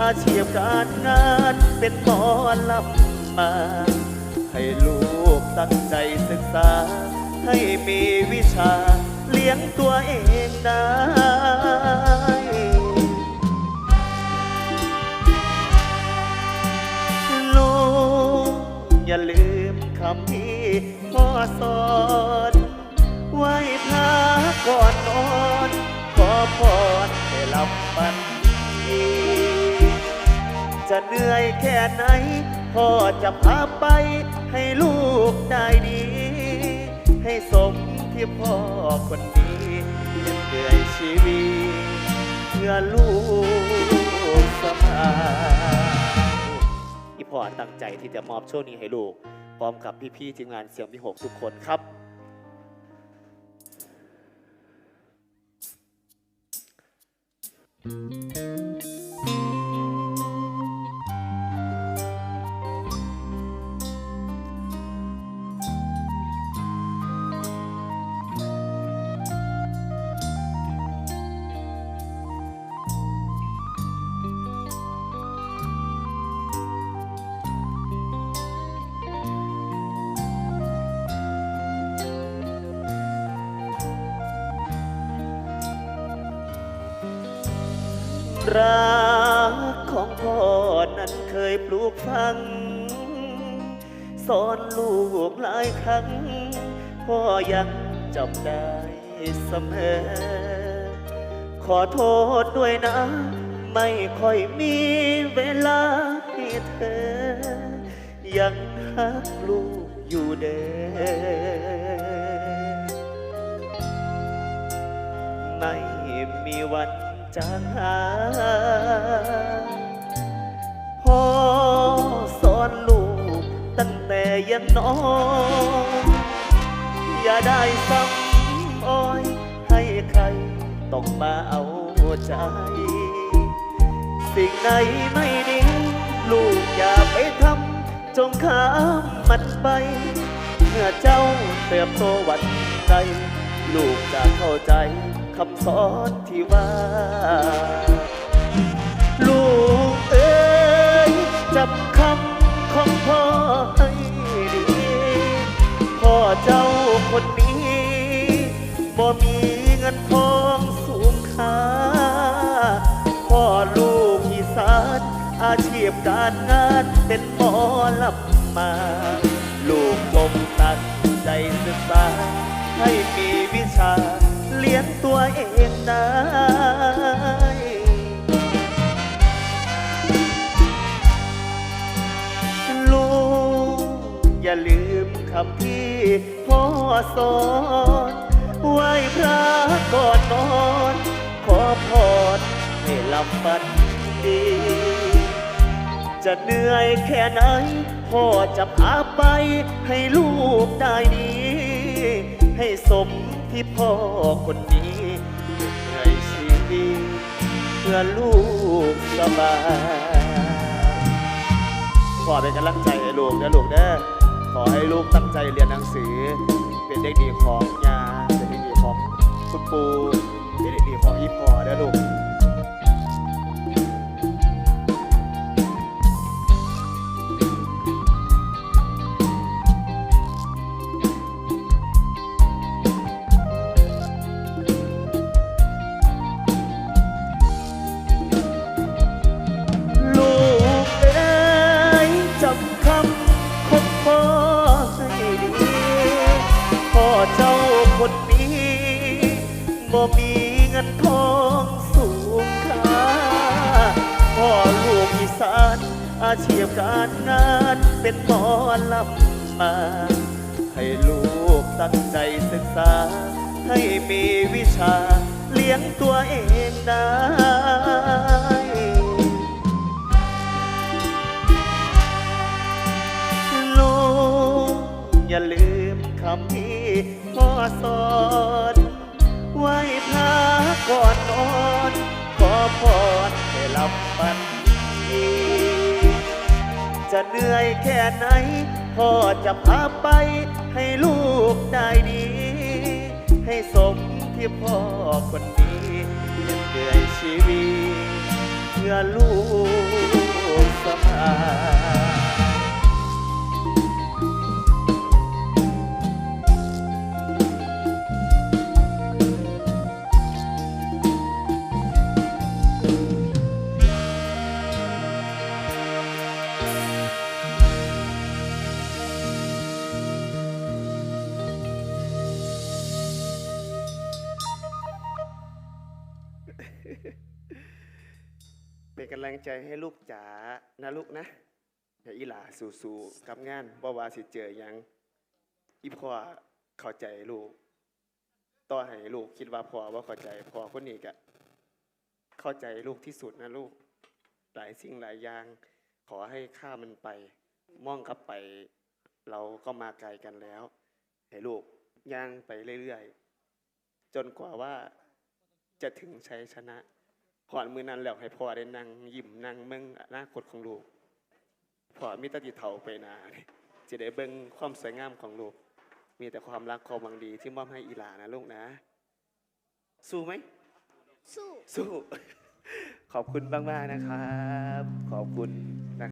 อาชีพการงานเป็นหมอลำมา ให้ลูกตั้งใจศึกษา ให้มีวิชาเลี้ยงตัวเองได้ลูกอย่าลืมคำที่พ่อสอนไหว้พระก่อนนอน ขอพรให้หลับฝันดี จะเหนื่อยแค่ไหน พ่อจะพาไปให้ลูกได้ดี ให้สมที่พ่อคนนี้เหนื่อยชีวิตเพื่อลูกสมายที่พ่อตั้งใจที่จะมอบโชคนี้ให้ลูก พร้อมกับพี่ๆทีมงานเสียงพิหกทุกคนครับ รักของพ่อนั้นเคยปลูกฝัง สอนลูกหลายครั้ง พ่อยังจำได้เสมอ ขอโทษด้วยนะ ไม่ค่อยมีเวลาให้เธอ ยังรักลูกอยู่เด้อไม่มีวัน จางหายพ่อสอนลูกตั้งแต่ยังน้อยอย่าได้ซ้ำอ้อย ให้ใครต้องมาเอาใจ สิ่งไหนไม่ดีลูกอย่าไปทำจงข้ามมันไป เมื่อเจ้าเติบโตวันใด ลูกจะเข้าใจคำสอนที่ว่า ลูกเอ้ยจำคำของพ่อให้ดี พ่อเจ้าคนนี้บ่มีเงินทองสูงค่า พ่อลูกอีสานอาชีพการงานเป็นหมอลำมา ลืมคำที่พ่อสอนไหว้พระก่อนนอน ขอพรให้หลับฝันดี จะเหนื่อยแค่ไหน พ่อจะพาไปให้ลูกได้ดี ให้สมที่พ่อคนนี้เหนื่อยชีวิตเพื่อลูกสบายขอเป็นกำลังใจให้ลูกนะลูกนะ ขอให้ลูกตั้งใจเรียนหนังสือ เป็นเด็กดีของยาเป็นเด็กดีของคุณปู่ อาชีพการงานเป็นหมอลำมา ให้ลูกตั้งใจศึกษา ให้มีวิชาเลี้ยงตัวเองได้ลูกอย่าลืมคำที่พ่อสอนไหว้พระก่อนนอน ขอพรให้หลับฝันดี จะเหนื่อยแค่ไหน พ่อจะพาไปให้ลูกได้ดี ให้สมที่พ่อคนนี้เหนื่อยชีวิตเพื่อลูกสบาย เป็นกำลังใจให้ลูกจ๋านะลูกนะอย่าอีหลาสู้ๆกับงานบ่ว่าสิเจอหยังอีพ่อเข้าใจลูก ต่อให้ลูกคิดว่าพ่อว่าเข้าใจพ่อคนนี้ก็เข้าใจลูกที่สุดนะลูก หลายสิ่งหลายอย่าง ขอให้ข้ามมันไป มองกลับไป เราก็มาไกลกันแล้ว ให้ลูกย่างไปเรื่อยๆ จนกว่าว่าจะถึงชัยชนะ พอมือนั้นแล้วให้พ่อได้นั่งยิ้มนั่งเมืองอนาคตของลูกพ่อมีแตติเถาไปหนาเนี่ยจะได้เบิ่งความสวยงามของลูก มีแต่ความรักความหวังดีที่มอบให้อีหลานะลูกนะ สู้ไหมสู้ สู้ ขอบคุณมาก ๆ นะครับ ขอบคุณ